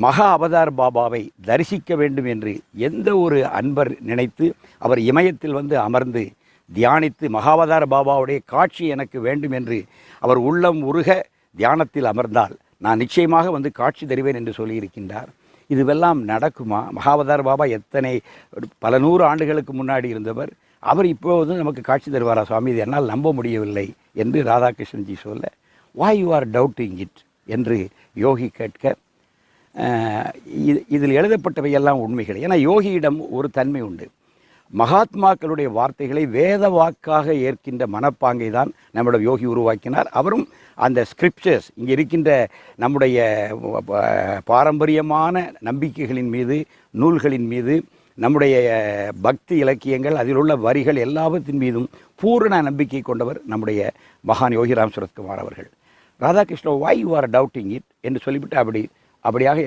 மகா அவதார் பாபாவை தரிசிக்க வேண்டும் என்று எந்த ஒரு அன்பர் நினைத்து அவர் இமயத்தில் வந்து அமர்ந்து தியானித்து மகாவதார பாபாவுடைய காட்சி எனக்கு வேண்டும் என்று அவர் உள்ளம் உருக தியானத்தில் அமர்ந்தால் நான் நிச்சயமாக வந்து காட்சி தருவேன் என்று சொல்லியிருக்கின்றார். இதுவெல்லாம் நடக்குமா? மகாவதார் பாபா எத்தனை பல நூறு ஆண்டுகளுக்கு முன்னாடி இருந்தவர். அவர் இப்போது நமக்கு காட்சி தருவாரா சுவாமி? இது என்னால் நம்ப முடியவில்லை என்று ராதாகிருஷ்ணன்ஜி சொல்ல why you are doubting it என்று யோகி கேட்க இது இதில் எழுதப்பட்டவையெல்லாம் உண்மைகள். ஏன்னா யோகியிடம் ஒரு தன்மை உண்டு. மகாத்மாக்களுடைய வார்த்தைகளை வேத வாக்காக ஏற்கின்ற மனப்பாங்கை தான் நம்முடைய யோகி உருவாக்கினார். அவரும் அந்த ஸ்கிரிப்சர்ஸ் இங்கே இருக்கின்ற நம்முடைய பாரம்பரியமான நம்பிக்கைகளின் மீது நூல்களின் மீது நம்முடைய பக்தி இலக்கியங்கள் அதில் உள்ள வரிகள் எல்லாவற்றின் மீதும் பூரண நம்பிக்கை கொண்டவர் நம்முடைய மகான் யோகிராம் சுரத்குமார் அவர்கள். Radhakrishnan why you are doubting it என்று சொல்லிவிட்டு அப்படி அப்படியாக